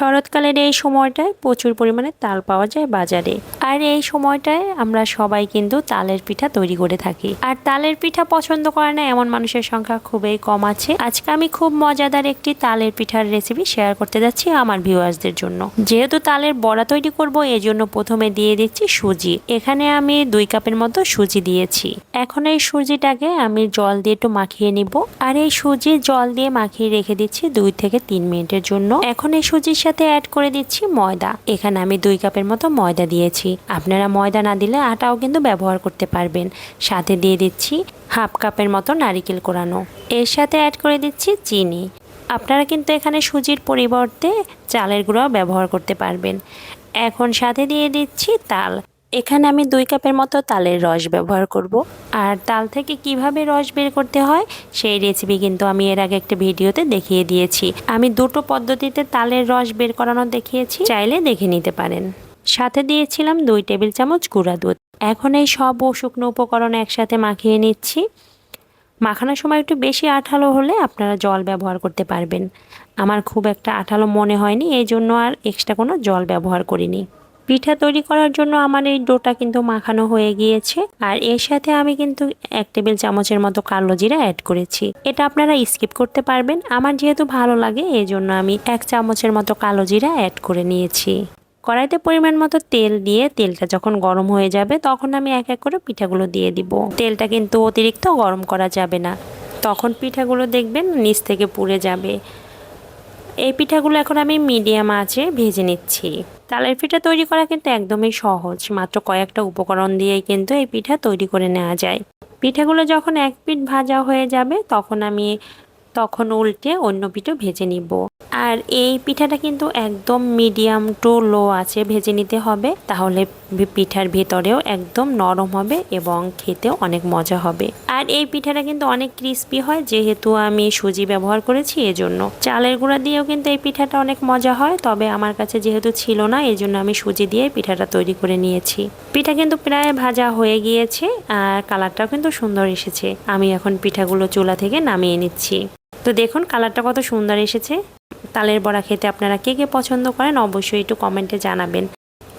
শরৎকালের এই সময়টায় প্রচুর পরিমাণে তাল পাওয়া যায় বাজারে। আর এই সময়টায় আমরা সবাই কিন্তু তালের পিঠা তৈরি করে থাকি। আর তালের পিঠা পছন্দ করে না এমন মানুষের সংখ্যা খুবই কম আছে। আজকে আমি খুব মজাদার একটি তালের পিঠার রেসিপি শেয়ার করতে যাচ্ছি আমার ভিউয়ার্সদের জন্য। যেহেতু তালের বড়া তৈরি করব জন্য প্রথমে দিয়ে দিচ্ছি সুজি। এখানে আমি দুই কাপের মতো সুজি দিয়েছি। এখন এই সুজিটাকে আমি জল দিয়ে একটু মাখিয়ে নিব। আর এই সুজি জল দিয়ে মাখিয়ে রেখে দিচ্ছি দুই থেকে তিন মিনিটের জন্য। এখন এই সুজির সাথে অ্যাড করে দিচ্ছি ময়দা। এখানে আমি দুই কাপের মতো ময়দা দিয়েছি। আপনারা ময়দা না দিলে আটাও কিন্তু ব্যবহার করতে পারবেন। সাথে দিয়ে দিচ্ছি হাফ কাপের মতো নারিকেল কোরানো। এর সাথে অ্যাড করে দিচ্ছি চিনি। আপনারা কিন্তু এখানে সুজির পরিবর্তে চালের গুঁড়াও ব্যবহার করতে পারবেন। এখন সাথে দিয়ে দিচ্ছি তাল। এখানে আমি দুই কাপের মতো তালের রস ব্যবহার করব। আর তাল থেকে কীভাবে রস বের করতে হয়, সেই রেসিপি কিন্তু আমি এর আগে একটা ভিডিওতে দেখিয়ে দিয়েছি। আমি দুটো পদ্ধতিতে তালের রস বের করানো দেখিয়েছি। চাইলে দেখে নিতে পারেন। সাথে দিয়েছিলাম দুই টেবিল চামচ গুঁড়া দুধ। এখন এই সব শুকনো উপকরণ একসাথে মাখিয়ে নিচ্ছি। মাখানোর সময় একটু বেশি আঠালো হলে আপনারা জল ব্যবহার করতে পারবেন। আমার খুব একটা আঠালো মনে হয়নি, এই জন্য আর এক্সট্রা কোনো জল ব্যবহার করিনি। পিঠা তৈরি করার জন্য আমার এই ডোটা কিন্তু মাখানো হয়ে গিয়েছে। আর এর সাথে আমি কিন্তু এক টেবিল চামচের মতো কালো জিরা অ্যাড করেছি। এটা আপনারা স্কিপ করতে পারবেন। আমার যেহেতু ভালো লাগে, এই জন্য আমি এক চামচের মতো কালো জিরা অ্যাড করে নিয়েছি। কড়াইতে পরিমাণ মতো তেল দিয়ে তেলটা যখন গরম হয়ে যাবে, তখন আমি এক এক করে পিঠাগুলো দিয়ে দিব। তেলটা কিন্তু অতিরিক্ত গরম করা যাবে না। তখন পিঠাগুলো দেখবেন নিচ থেকে পুড়ে যাবে। এই পিঠাগুলো এখন আমি মিডিয়াম আঁচে ভেজে নিচ্ছি। তালের পিঠা তৈরি করা কিন্তু একদমই সহজ। মাত্র কয়েকটা উপকরণ দিয়েই কিন্তু এই পিঠা তৈরি করে নেওয়া যায়। পিঠাগুলো যখন এক পিঠ ভাজা হয়ে যাবে, তখন আমি তখন উল্টে অন্য পিঠও ভেজে নিব। আর এই পিঠাটা কিন্তু একদম মিডিয়াম টু লো আছে, ভেজে নিতে হবে। তাহলে পিঠার ভেতরেও একদম নরম হবে এবং খেতেও অনেক মজা হবে। আর এই পিঠাটা কিন্তু অনেক ক্রিস্পি হয়, যেহেতু আমি সুজি ব্যবহার করেছি এজন্য। চালের গুঁড়া দিয়েও কিন্তু এই পিঠাটা অনেক মজা হয়, তবে আমার কাছে যেহেতু ছিল না এই জন্য আমি সুজি দিয়ে পিঠাটা তৈরি করে নিয়েছি। পিঠা কিন্তু প্রায় ভাজা হয়ে গিয়েছে, আর কালারটাও কিন্তু সুন্দর এসেছে। আমি এখন পিঠাগুলো চুলা থেকে নামিয়ে নিচ্ছি। তো দেখুন, কালারটা কত সুন্দর এসেছে। তালের বড়া খেতে আপনারা কে কে পছন্দ করেন অবশ্যই একটু কমেন্টে জানাবেন।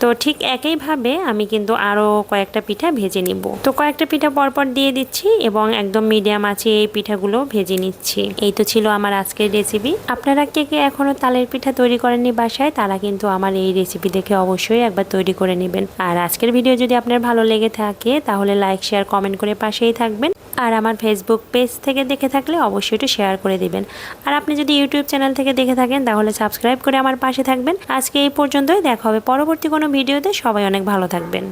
তো ঠিক একইভাবে আমি কিন্তু আরও কয়েকটা পিঠা ভেজে নিব। তো কয়েকটা পিঠা পরপর দিয়ে দিচ্ছি এবং একদম মিডিয়াম আছে এই পিঠাগুলো ভেজে নিচ্ছি। এই তো ছিল আমার আজকের রেসিপি আপনারা কে কে এখনও তালের পিঠা তৈরি করেননি বাসায়, তারা কিন্তু আমার এই রেসিপি দেখে অবশ্যই একবার তৈরি করে নেবেন। আর আজকের ভিডিও যদি আপনার ভালো লেগে থাকে, তাহলে লাইক শেয়ার কমেন্ট করে পাশেই থাকবেন। আর আমার ফেসবুক পেজ থেকে দেখে থাকলে অবশ্যই একটু শেয়ার করে দিবেন। আর আপনি যদি ইউটিউব চ্যানেল থেকে দেখে থাকেন, তাহলে সাবস্ক্রাইব করে আমার পাশে থাকবেন। আজকে এই পর্যন্তই, দেখা হবে পরবর্তী কোনো ভিডিওতে। সবাই অনেক ভালো থাকবেন।